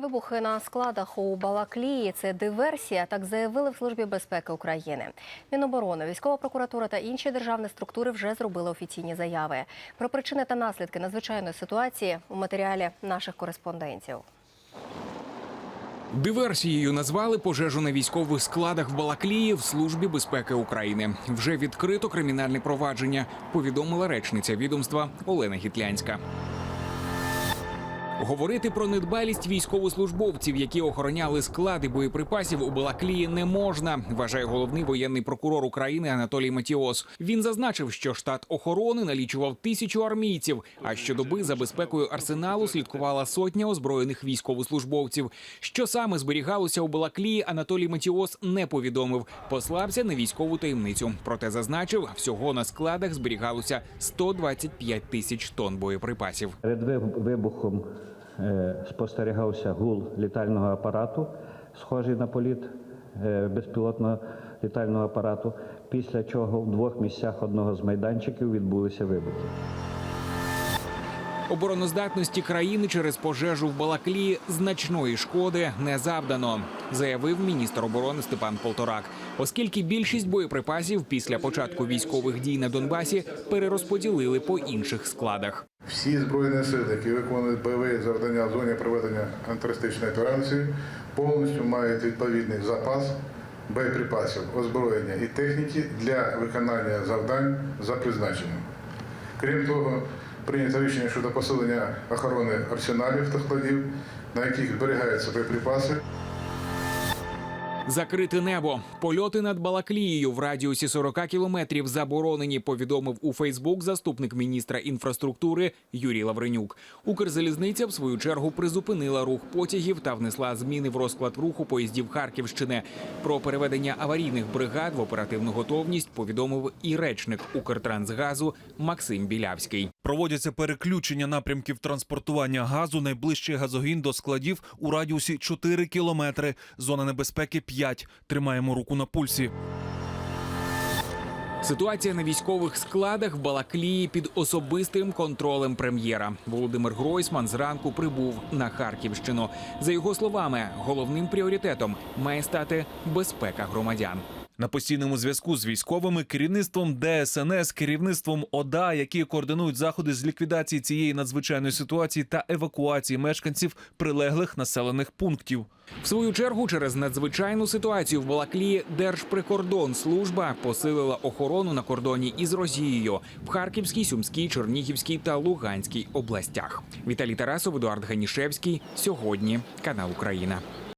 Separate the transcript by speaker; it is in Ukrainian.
Speaker 1: Вибухи на складах у Балаклії це диверсія, так заявили в Службі безпеки України. Міноборони, військова прокуратура та інші державні структури вже зробили офіційні заяви. Про причини та наслідки надзвичайної ситуації у матеріалі наших кореспондентів.
Speaker 2: Диверсією назвали пожежу на військових складах в Балаклії в службі безпеки України. Вже відкрито кримінальне провадження. Повідомила речниця відомства Олена Гітлянська. Говорити про недбалість військовослужбовців, які охороняли склади боєприпасів у Балаклії, не можна, вважає головний воєнний прокурор України Анатолій Матіос. Він зазначив, що штат охорони налічував тисячу армійців. А щодоби за безпекою арсеналу слідкувала сотня озброєних військовослужбовців. Що саме зберігалося у Балаклії, Анатолій Матіос не повідомив. Послався на військову таємницю. Проте зазначив, всього на складах зберігалося 125 тисяч тонн боєприпасів.
Speaker 3: Перед вибухом спостерігався гул літального апарату, схожий на політ е, безпілотного літального апарату, після чого в двох місцях одного з майданчиків відбулися вибухи.
Speaker 2: Обороноздатності країни через пожежу в Балаклії значної шкоди не завдано, заявив міністр оборони Степан Полторак. Оскільки більшість боєприпасів після початку військових дій на Донбасі перерозподілили по інших складах.
Speaker 4: Всі збройні сили, які виконують бойові завдання в зоні проведення антитерористичної операції, повністю мають відповідний запас боєприпасів, озброєння і техніки для виконання завдань за призначенням. Крім того, прийнято рішення щодо посилення охорони арсеналів та складів, на яких зберігаються боєприпаси.
Speaker 2: Закрите небо. Польоти над Балаклією в радіусі 40 кілометрів заборонені. Повідомив у Фейсбук заступник міністра інфраструктури Юрій Лавренюк. Укрзалізниця в свою чергу призупинила рух потягів та внесла зміни в розклад руху поїздів Харківщини. Про переведення аварійних бригад в оперативну готовність повідомив і речник Укртрансгазу Максим Білявський.
Speaker 5: Проводяться переключення напрямків транспортування газу. Найближчий газогін до складів у радіусі 4 кілометри. Зона небезпеки 5. Тримаємо руку на пульсі.
Speaker 2: Ситуація на військових складах в Балаклії під особистим контролем прем'єра. Володимир Гройсман зранку прибув на Харківщину. За його словами, головним пріоритетом має стати безпека громадян.
Speaker 5: На постійному зв'язку з військовими, керівництвом ДСНС, керівництвом ОДА, які координують заходи з ліквідації цієї надзвичайної ситуації та евакуації мешканців прилеглих населених пунктів.
Speaker 2: В свою чергу, через надзвичайну ситуацію в Балаклії Держприкордонслужба посилила охорону на кордоні із Росією в Харківській, Сумській, Чернігівській та Луганській областях. Віталій Тарасов, Едуард Ганішевський. Сьогодні канал Україна.